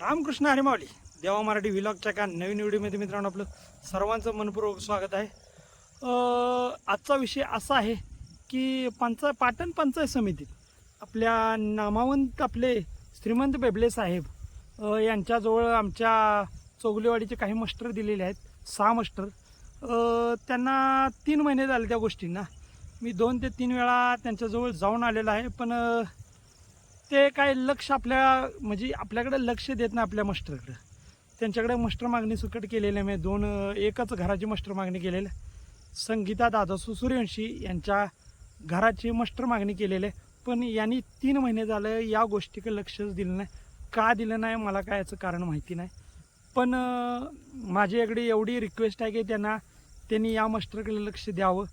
रामकृष्ण हरी माऊली देवा मराठी व्हिलॉगच्या का नवीन व्हिडिओमध्ये मित्रांनो आपलं सर्वांचं मनपूर्वक स्वागत आहे. आजचा विषय असा आहे की पंचाय पाटण पंचायत समितीत आपल्या नामावंत आपले श्रीमंत बेबले साहेब यांच्याजवळ आमच्या चौगलेवाडीचे काही मस्टर दिलेले आहेत सहा मस्टर. त्यांना तीन महिने झाले त्या गोष्टींना. मी दोन ते तीन वेळा त्यांच्याजवळ जाऊन आलेलो आहे पण ते काय लक्ष आपल्या म्हणजे आपल्याकडे लक्ष देत नाही आपल्या मास्टरकडे. त्यांच्याकडे मास्टर मागणी सुकट केलेल्या आहे. मी दोन एकच घराची मास्टर मागणी केलेली आहे. संगीता दादा सूर्यवंशी यांच्या घराची मास्टर मागणी केलेली आहे. पण यांनी तीन महिने झालं या गोष्टीकडे लक्षच दिलं नाही. का दिलं नाही मला काय याचं कारण माहिती नाही. पण माझ्याकडे एवढी रिक्वेस्ट आहे की त्यांना त्यांनी या मास्टरकडे लक्ष द्यावं.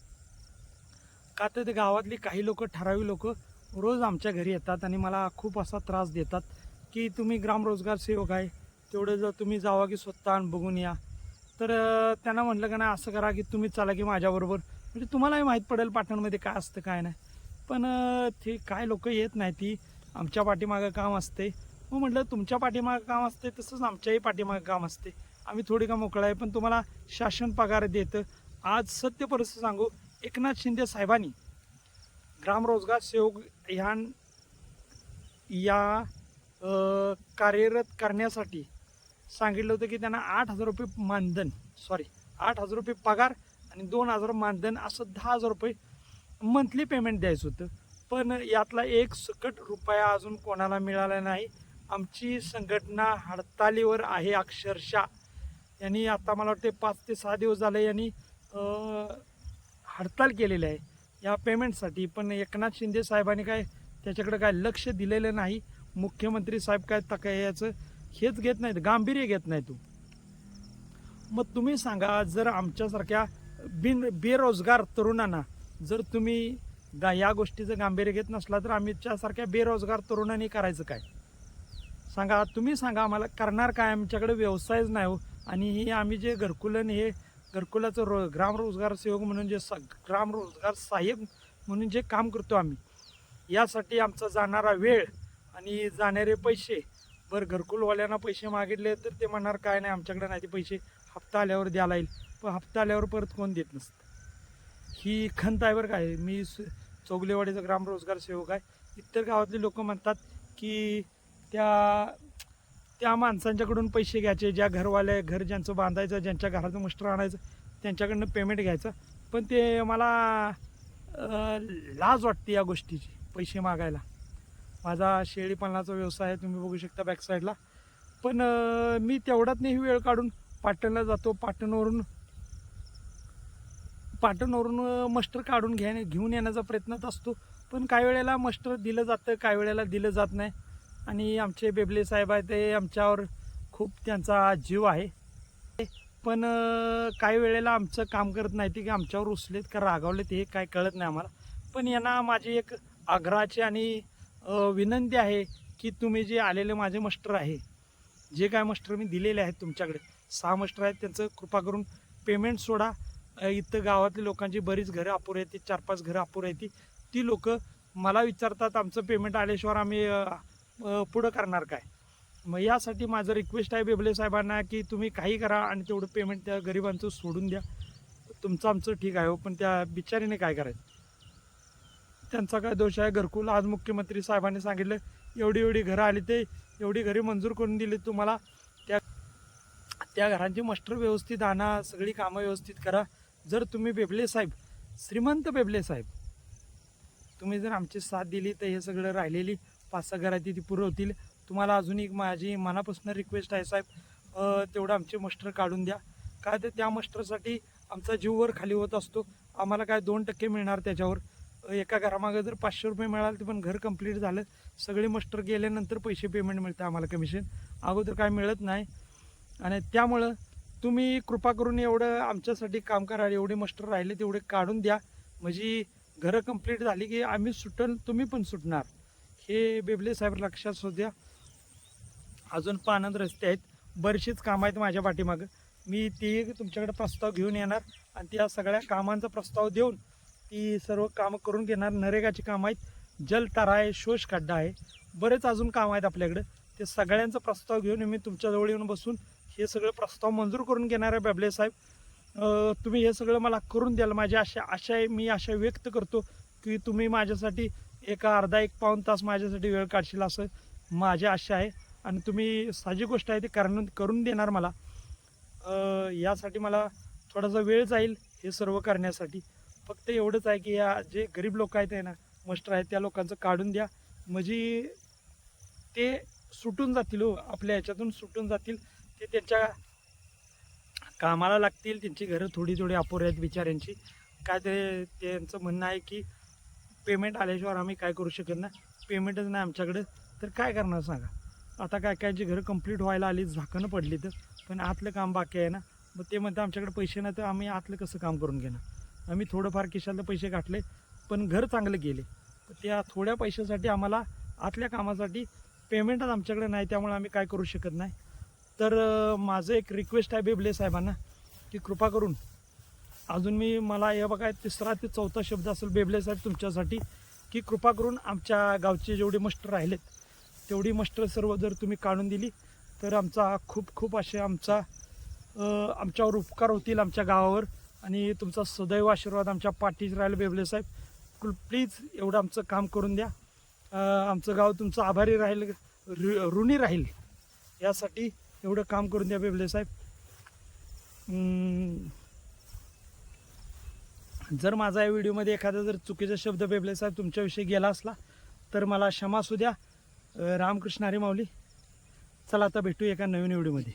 का तर ते गावातली काही लोक ठराविक लोक रोज आमच्या घरी येतात आणि मला खूप असा त्रास देतात की तुम्ही ग्रामरोजगार सेवक आहे तेवढं जर तुम्ही जावा की स्वतः आणि बघून या. तर त्यांना म्हटलं का नाही असं करा की तुम्ही चला की माझ्याबरोबर. म्हणजे तुम्हालाही माहीत पडेल पाटणमध्ये काय असतं काय नाही. पण ते काय लोक येत नाही ती आमच्या पाठीमागं काम असते. मग म्हटलं तुमच्या पाठीमागं काम असते तसंच आमच्याही पाठीमागं काम असते. आम्ही थोडी का मोकळं आहे पण तुम्हाला शासन पगार देतं. आज सत्य परिस्थिती सांगू एकनाथ शिंदे साहेबांनी ग्रामरोजगार सेवक ह्या या कार्यरत करण्यासाठी सांगितलं होतं की त्यांना आठ हजार रुपये मानधन सॉरी आठ हजार रुपये पगार आणि दोन हजार मानधन असं दहा हजार रुपये मंथली पेमेंट द्यायचं होतं. पण यातला एक सकट रुपया अजून कोणाला मिळाला नाही. आमची संघटना हडतालीवर आहे अक्षरशः. यांनी आता मला वाटते पाच ते सहा दिवस झाले यांनी हडताल केलेली आहे. या पेमेंटसाठी पण एकनाथ शिंदे साहेबांनी काय त्याच्याकडे काय लक्ष दिलेलं नाही? मुख्यमंत्री साहेब काय तक याचं हेच घेत नाहीत गांभीर्य घेत नाही तू. मग तुम्ही सांगा जर आमच्यासारख्या बिन बेरोजगार तरुणांना जर तुम्ही गा या गोष्टीचं गांभीर्य घेत नसला तर आमच्यासारख्या बेरोजगार तरुणांनी करायचं काय? सांगा तुम्ही सांगा आम्हाला करणार काय? आमच्याकडे व्यवसायच नाही हो. आणि हे आम्ही जे घरकुलन हे घरकुलाचं रो ग्रामरोजगार सेवक म्हणून जे स ग्रामरोजगार साहेब म्हणून जे काम करतो आम्ही यासाठी आमचा जाणारा वेळ आणि जाणारे पैसे बरं घरकुलवाल्यांना पैसे मागितले तर ते म्हणणार काय नाही आमच्याकडे नाही ते पैसे हप्ता आल्यावर द्यायला येईल. पण हप्ता आल्यावर परत कोण देत नसतं. ही खंत आहे बरं काय मी चौगलेवाडीचा ग्रामरोजगार सेवक आहे. इतर गावातले लोक म्हणतात की त्या त्या माणसांच्याकडून पैसे घ्यायचे ज्या घरवाले घर ज्यांचं बांधायचं ज्यांच्या घराचं मुष्ट आणायचं त्यांच्याकडनं पेमेंट घ्यायचं. पण ते मला लाज वाटते या गोष्टीची पैसे मागायला. माझा शेळीपालनाचा व्यवसाय आहे तुम्ही बघू शकता बॅकसाईडला पण मी तेवढ्यात नाही वेळ काढून पाटणला जातो. पाटणवरून पाटणवरून मस्टर काढून घ्या घेऊन येण्याचा प्रयत्नात असतो. पण काही वेळेला मस्टर दिलं जातं काही वेळेला दिलं जात नाही. आणि आमचे बेबले साहेब आहे ते आमच्यावर खूप त्यांचा जीव आहे. पण काही वेळेला आमचं काम करत नाही ते की आमच्यावर उसलेत का रागावलेत हे काय कळत नाही आम्हाला. पण यांना माझी एक आग्रहाची आणि विनंती आहे की तुम्ही जे आलेले माझे मस्टर आहे जे काय मस्टर मी दिलेले आहेत तुमच्याकडे सहा मास्टर आहेत त्यांचं कृपा करून पेमेंट सोडा. इथं गावातल्या लोकांची बरीच घरं अपुरी आहेत चार पाच घरं अपुरी आहेत ती लोक मला विचारतात आमचं पेमेंट आल्याशिवाय आम्ही पुढं करणार काय? मग यासाठी माझं रिक्वेस्ट आहे बेबले साहेबांना की तुम्ही काही करा आणि तेवढं पेमेंट त्या गरिबांचं सोडून द्या. तुमचं आमचं ठीक आहे हो पण त्या बिचारीने काय करायचं? त्यांचा काय दोष आहे? घरकुल आज मुख्यमंत्री साहेबांनी सांगितलं एवढी एवढी घरं आली ते एवढी घरी मंजूर करून दिली तुम्हाला. त्या त्या घरांची मस्टर व्यवस्थित आणा सगळी कामं व्यवस्थित करा. जर तुम्ही बेबले साहेब श्रीमंत बेबले साहेब तुम्ही जर आमची साथ दिली तर हे सगळं राहिलेली पाच सहा घरात ती पुरवतील तुम्हाला अजून एक माझी मनापासून रिक्वेस्ट आहे साहेब तेवढं आमचे मस्टर काढून द्या. काय तर त्या मस्टरसाठी आमचा जीववर खाली होत असतो. आम्हाला काय दोन टक्के मिळणार त्याच्यावर. एका घरामागं जर पाचशे रुपये मिळाले तर पण घर कंप्लीट झालं. सगळे मस्टर गेल्यानंतर पैसे पेमेंट मिळतं आम्हाला कमिशन अगोदर काय मिळत नाही. आणि त्यामुळं तुम्ही कृपा करून एवढं आमच्यासाठी काम करा. एवढे मस्टर राहिले तेवढे काढून द्या. म्हणजे घरं कंप्लीट झाली की आम्ही सुटल तुम्ही पण सुटणार. हे बेबले साहेब लक्षात असू अजून पानंद रस्ते आहेत. बरीचशीच कामं आहेत माझ्या पाठीमागं. मी ती तुमच्याकडे प्रस्ताव घेऊन येणार आणि त्या सगळ्या कामांचा प्रस्ताव देऊन ती सर्व कामं करून घेणार. नरेगाची कामं आहेत. जलतारा आहे शोष खड्डा आहे. बरेच अजून कामं आहेत आपल्याकडं. ते सगळ्यांचा प्रस्ताव घेऊन मी तुमच्याजवळ येऊन बसून हे सगळे प्रस्ताव मंजूर करून घेणार आहे बेबले साहेब. तुम्ही हे सगळं मला करून द्याल. माझी आशा आशा आहे मी आशा व्यक्त करतो की तुम्ही माझ्यासाठी एका अर्धा एक पाऊन तास माझ्यासाठी वेळ काढशील असं माझी आशा आहे. आणि तुम्ही साजी गोष्ट आहे ते कारण करून देणार मला. यासाठी मला थोडासा वेळ जाईल हे सर्व करण्यासाठी. फक्त एवढंच आहे की या जे गरीब लोक आहेत ना मस्टर आहेत त्या लोकांचं काढून द्या. म्हणजे ते सुटून जातील हो आपल्या ह्याच्यातून सुटून जातील. ते त्यांच्या कामाला लागतील त्यांची घरं थोडी थोडी अपुऱ्या आहेत बिचाऱ्यांची. काय ते त्यांचं म्हणणं आहे की पेमेंट आल्याशिवाय आम्ही काय करू शकत नाही. पेमेंटच नाही आमच्याकडे. तर काय करणार सांगा? आता काय काय जी घरं कंप्लीट व्हायला आली झाकणं पडली तर. पण आतलं काम बाकी आहे ना. मग ते म्हणते आमच्याकडे पैसे नाही तर आम्ही आतलं कसं काम करून घेणार? आम्ही थोडंफार खिशातले पैसे गाठले पण घर चांगलं गेले. तर त्या थोड्या पैशासाठी आम्हाला आतल्या कामासाठी पेमेंटच आमच्याकडे नाही त्यामुळे आम्ही काय करू शकत नाही. तर माझं एक रिक्वेस्ट आहे बेबले साहेबांना की कृपा करून अजून मी मला हे बघा तिसरा ते चौथा शब्द असेल बेबले साहेब तुमच्यासाठी की कृपा करून आमच्या गावचे जेवढे मस्टर राहिलेत तेवढी मस्टर सर्व जर तुम्ही काढून दिली तर आमचा खूप खूप असे आमचा आमच्यावर उपकार होतील आमच्या गावावर आणि तुमचा सदैव आशीर्वाद आमच्या पाठीच राहील बेबले साहेब. प्लीज एवढं आमचं काम करून द्या. आमचं गाव तुमचं आभारी राहील रु ऋणी राहील. यासाठी एवढं काम करून द्या बेबले साहेब. जर माझा या व्हिडिओमध्ये एखादा जर चुकीचा शब्द बेबले साहेब तुमच्याविषयी गेला असला तर मला क्षमा असू द्या. रामकृष्ण हरी माऊली चला आता भेटू एका नवीन व्हिडिओमध्ये.